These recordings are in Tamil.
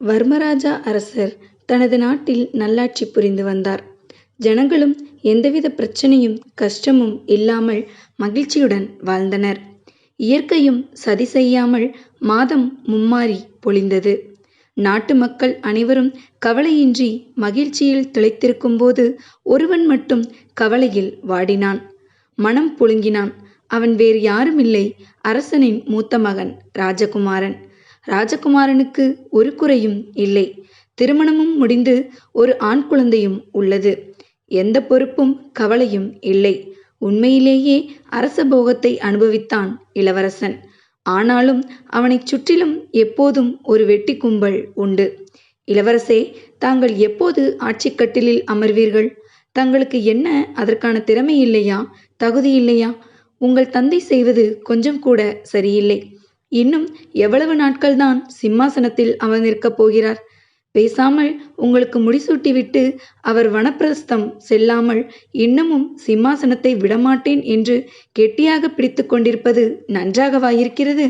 வர்மராஜா அரசர் தனது நாட்டில் நல்லாட்சி புரிந்து வந்தார். ஜனங்களும் எந்தவித பிரச்சனையும் கஷ்டமும் இல்லாமல் மகிழ்ச்சியுடன் வாழ்ந்தனர். இயற்கையும் சதி செய்யாமல் மாதம் மும்மாரி பொழிந்தது. நாட்டு மக்கள் அனைவரும் கவலையின்றி மகிழ்ச்சியில் திளைத்திருக்கும்போது ஒருவன் மட்டும் கவலையில் வாடினான். மனம் புழுங்கினான். அவன் வேறு யாருமில்லை அரசனின் மூத்த மகன் ராஜகுமாரன். ராஜகுமாரனுக்கு ஒரு குறையும் இல்லை. திருமணமும் முடிந்து ஒரு ஆண் குழந்தையும் உள்ளது. எந்த பொறுப்பும் கவலையும் இல்லை. உண்மையிலேயே அரச போகத்தை அனுபவித்தான் இளவரசன். ஆனாலும் அவனைச் சுற்றிலும் எப்போதும் ஒரு வெட்டி கும்பல் உண்டு. இளவரசே தாங்கள் எப்போது ஆட்சிக்கட்டிலில் அமர்வீர்கள்? தங்களுக்கு என்ன அதற்கான திறமை இல்லையா? தகுதி இல்லையா? உங்கள் தந்தை செய்வது கொஞ்சம் கூட சரியில்லை. இன்னும் எவ்வளவு நாட்கள்தான் சிம்மாசனத்தில் அமர்ந்திருக்கப் போகிறார்? பேசாமல் உங்களுக்கு முடிசூட்டிவிட்டு அவர் வனப்பிரஸ்தம் செல்லாமல் இன்னமும் சிம்மாசனத்தை விடமாட்டேன் என்று கெட்டியாகப் பிடித்து கொண்டிருப்பது நன்றாகவாயிருக்கிறது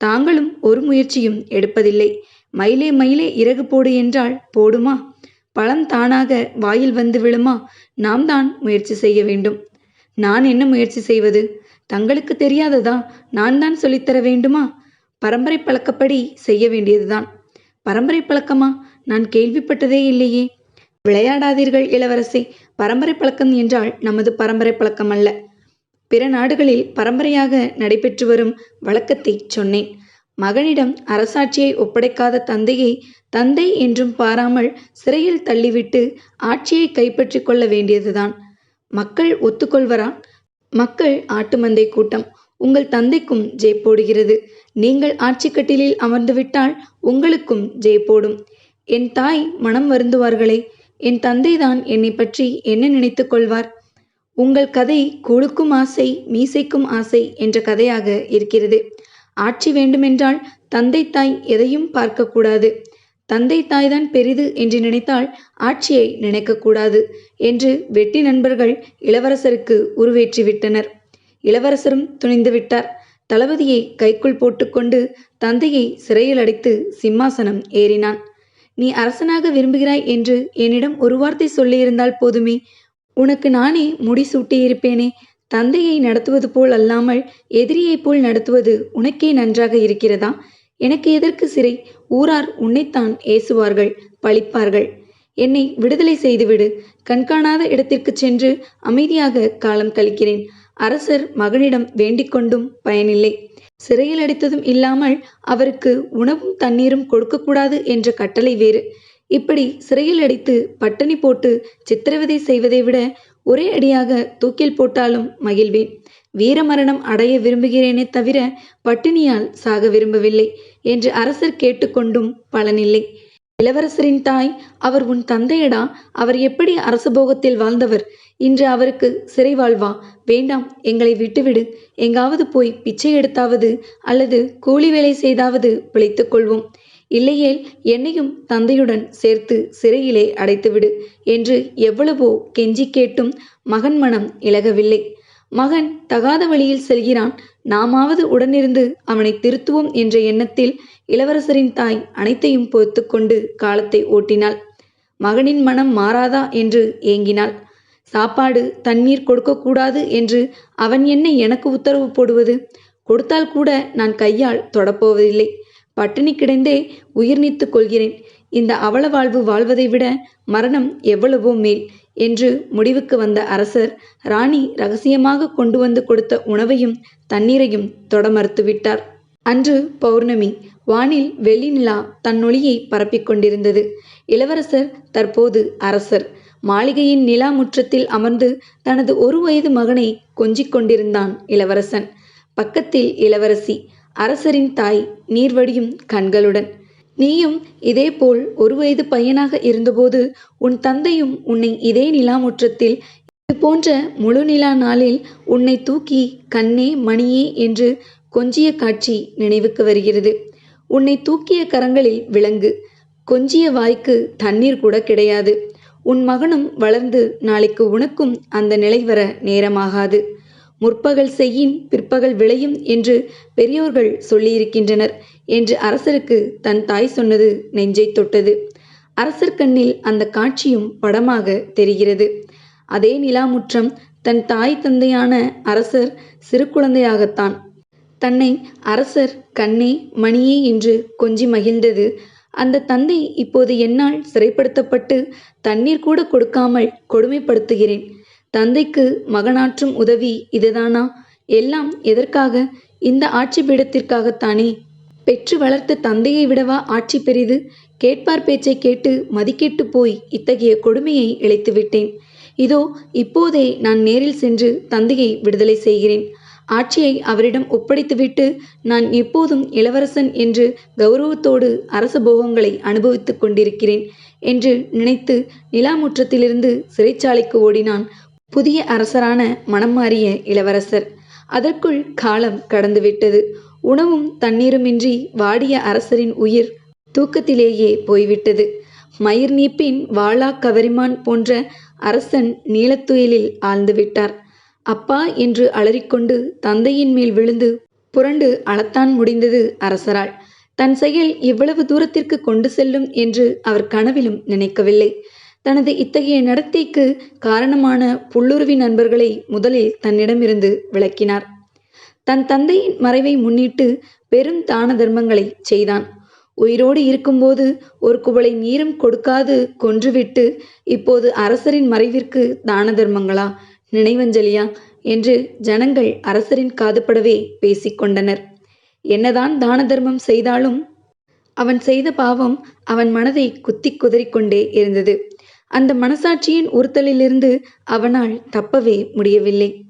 தாங்களும் ஒரு முயற்சியும் எடுப்பதில்லை. மயிலே மயிலே இறகு போடு என்றால் போடுமா? பழம் தானாக வாயில் வந்து விழுமா? நாம் தான் முயற்சி செய்ய வேண்டும். நான் என்ன முயற்சி செய்வது? தங்களுக்கு தெரியாததா? நான் தான் சொல்லித்தர வேண்டுமா? பரம்பரை பழக்கப்படி செய்ய வேண்டியதுதான். பரம்பரை பழக்கமா? நான் கேள்விப்பட்டதே இல்லையே. விளையாடாதீர்கள் இளவரசே. பரம்பரை பழக்கம் என்றால் நமது பரம்பரை பழக்கம் அல்ல பிற நாடுகளில் பரம்பரையாக நடைபெற்று வரும் வழக்கத்தைச் சொன்னேன். மகனிடம் அரசாட்சியை ஒப்படைக்காத தந்தையை தந்தை என்றும் பாராமல் சிறையில் தள்ளிவிட்டு ஆட்சியை கைப்பற்றிக் கொள்ள வேண்டியதுதான். மக்கள் ஒத்துக்கொள்வரா மக்கள் ஆட்டுமந்தை கூட்டம். உங்கள் தந்தைக்கும் ஜெய் போடுகிறது. நீங்கள் ஆட்சிக்கட்டிலில் அமர்ந்துவிட்டால் உங்களுக்கும் ஜெய் போடும். என் தாய் மனம் வருந்துவார்களே. என் தந்தைதான் என்னை பற்றி என்ன நினைத்து கொள்வார்? உங்கள் கதை கூழுக்கும் ஆசை மீசைக்கும் ஆசை என்ற கதையாக இருக்கிறது. ஆட்சி வேண்டுமென்றால் தந்தை தாய் எதையும் பார்க்கக்கூடாது தந்தை தாய்தான் பெரிது என்று நினைத்தால் ஆட்சியை நினைக்கக்கூடாது என்று வெட்டி நண்பர்கள் இளவரசருக்கு உருவேற்றிவிட்டனர். இளவரசரும் துணிந்துவிட்டார். தளபதியை கைக்குள் போட்டுக்கொண்டு தந்தையை சிறையில் அடைத்து சிம்மாசனம் ஏறினான். நீ அரசனாக விரும்புகிறாய் என்று என்னிடம் ஒரு வார்த்தை சொல்லியிருந்தால் போதுமே. உனக்கு நானே முடிசூட்டியிருப்பேனே தந்தையை நடத்துவது போல் அல்லாமல் எதிரியைப் போல் நடத்துவது உனக்கே நன்றாக இருக்கிறதா? எனக்கு எதற்கு சிறை? ஊரார் உன்னைத்தான் ஏசுவார்கள் பழிப்பார்கள். என்னை விடுதலை செய்துவிடு. கண்காணாத இடத்திற்குச் சென்று அமைதியாக காலம் கழிக்கிறேன். அரசர் மகனிடம் வேண்டிக் கொண்டும் பயனில்லை. சிறையில் அடித்ததும் இல்லாமல் அவருக்கு உணவும் தண்ணீரும் கொடுக்கக்கூடாது என்ற கட்டளை வேறு. இப்படி சிறையில் அடித்து பட்டினி போட்டு சித்திரவதை செய்வதை விட ஒரே அடியாக தூக்கில் போட்டாலும் மகிழ்வேன். வீரமரணம் அடைய விரும்புகிறேனே தவிர பட்டினியால் சாக விரும்பவில்லை என்று அரசர் கேட்டுக்கொண்டும் பலனில்லை. இளவரசரின் தாய் அவர் உன் தந்தையடா. அவர் எப்படி அரசபோகத்தில் வாழ்ந்தவர். இன்று அவருக்கு சிறை வாழ்வா? வேண்டாம் எங்களை விட்டுவிடு. எங்காவது போய் பிச்சை எடுத்தாவது அல்லது கூலி வேலை செய்தாவது பிழைத்துக் கொள்வோம். இல்லையேல் என்னையும் தந்தையுடன் சேர்த்து சிறையிலே அடைத்துவிடு என்று எவ்வளவோ கெஞ்சிக் கேட்டும் மகன் மனம் இழகவில்லை மகன் தகாத வழியில் செல்கிறான். நாமாவது உடனிருந்து அவனை திருத்துவோம் என்ற எண்ணத்தில் இளவரசரின் தாய் அனைத்தையும் பொறுத்து கொண்டு காலத்தை ஓட்டினாள். மகனின் மனம் மாறாதா என்று ஏங்கினாள். சாப்பாடு தண்ணீர் கொடுக்கக்கூடாது என்று அவன் என்ன எனக்கு உத்தரவு போடுவது? கொடுத்தால் கூட நான் கையால் தொடப்போவதில்லை. பட்டினி கிடந்தே உயிர் நீத்துக் கொள்கிறேன். இந்த அவல வாழ்வு வாழ்வதை விட மரணம் எவ்வளவோ மேல் என்று முடிவுக்கு வந்த அரசர் ராணி ரகசியமாக கொண்டு வந்து கொடுத்த உணவையும் தண்ணீரையும் தொட மறுத்துவிட்டார். அன்று பௌர்ணமி. வானில் வெள்ளி நிலா தன்னொளியை பரப்பிக் கொண்டிருந்தது. இளவரசர் தற்போது அரசர். மாளிகையின் நிலா முற்றத்தில் அமர்ந்து தனது ஒரு வயது மகனை கொஞ்சிக் கொண்டிருந்தான் இளவரசன். பக்கத்தில் இளவரசி. அரசரின் தாய் நீர்வடியும் கண்களுடன். நீயும் இதேபோல் ஒரு வயது பையனாக இருந்தபோது உன் தந்தையும் உன்னை இதே நிலா முற்றத்தில் முழு நிலா நாளில் உன்னை தூக்கி கண்ணே மணியே என்று கொஞ்சிய காட்சி நினைவுக்கு வருகிறது. உன்னை தூக்கிய கரங்களில் விலங்கு. கொஞ்சிய வாய்க்கு தண்ணீர் கூட கிடையாது. உன் மகனும் வளர்ந்து நாளைக்கு உனக்கும் அந்த நிலை வர நேரமாகாது. முற்பகல் செய்யின் பிற்பகல் விளையும் என்று பெரியோர்கள் சொல்லியிருக்கின்றனர் என்று அரசருக்கு தன் தாய் சொன்னது நெஞ்சை தொட்டது. அரசர் கண்ணில் அந்த காட்சியும் படமாக தெரிகிறது. அதே நிலாமுற்றம் தன் தாய் தந்தையான அரசர் சிறு குழந்தையாகத்தான். தன்னை அரசர் கண்ணே மணியே என்று கொஞ்சி மகிழ்ந்தது. அந்த தந்தை இப்போது என்னால் சிறைப்படுத்தப்பட்டு தண்ணீர் கூட கொடுக்காமல் கொடுமைப்படுத்துகிறேன். தந்தைக்கு மகனாற்றும் உதவி இதுதானா? எல்லாம் எதற்காக? இந்த ஆட்சி பீடத்திற்காகத்தானே? பெற்று வளர்த்த தந்தையை விடவா ஆட்சி பெரிது? கேட்பார் பேச்சை கேட்டு மதிக்கெட்டு போய் இத்தகைய கொடுமையை இழைத்து விட்டேன் இதோ இப்போதே நான் நேரில் சென்று தந்தையை விடுதலை செய்கிறேன். ஆட்சியை அவரிடம் ஒப்படைத்துவிட்டு நான் எப்போதும் இளவரசன் என்று கௌரவத்தோடு அரச போகங்களை அனுபவித்துக் கொண்டிருக்கிறேன் என்று நினைத்து நிலாமுற்றத்திலிருந்து சிறைச்சாலைக்கு ஓடினான். புதிய அரசரான மனம் மாறிய இளவரசர். அதற்குள் காலம் கடந்துவிட்டது. உணவும் தண்ணீருமின்றி வாடிய அரசரின் உயிர் தூக்கத்திலேயே போய்விட்டது. மயிர் நீப்பின் வாளா கவரிமான் போன்ற அரசன் நீலத்துயிலில் ஆழ்ந்து விட்டார் அப்பா என்று அலறிக்கொண்டு தந்தையின் மேல் விழுந்து புரண்டு அளத்தான் முடிந்தது அரசரால். தன் செயல் இவ்வளவு தூரத்திற்கு கொண்டு செல்லும் என்று அவர் கனவிலும் நினைக்கவில்லை. தனது இத்தகைய நடத்தைக்கு காரணமான புல்லுருவி நண்பர்களை முதலில் தன்னிடமிருந்து விளக்கினார். தன் தந்தையின் மறைவை முன்னிட்டு பெரும் தான தர்மங்களை செய்தான். உயிரோடு இருக்கும்போது ஒரு குவளை நீரும் கொடுக்காது கொன்றுவிட்டு இப்போது அரசரின் மறைவிற்கு தான தர்மங்களா? நினைவஞ்சலியா? என்று ஜனங்கள் அரசரின் காதுபடவே பேசிக்கொண்டனர் என்னதான் தான தர்மம் செய்தாலும் அவன் செய்த பாவம் அவன் மனதை குத்தி குதறிக்கொண்டே இருந்தது. அந்த மனசாட்சியின் உறுத்தலிலிருந்து அவனால் தப்பவே முடியவில்லை.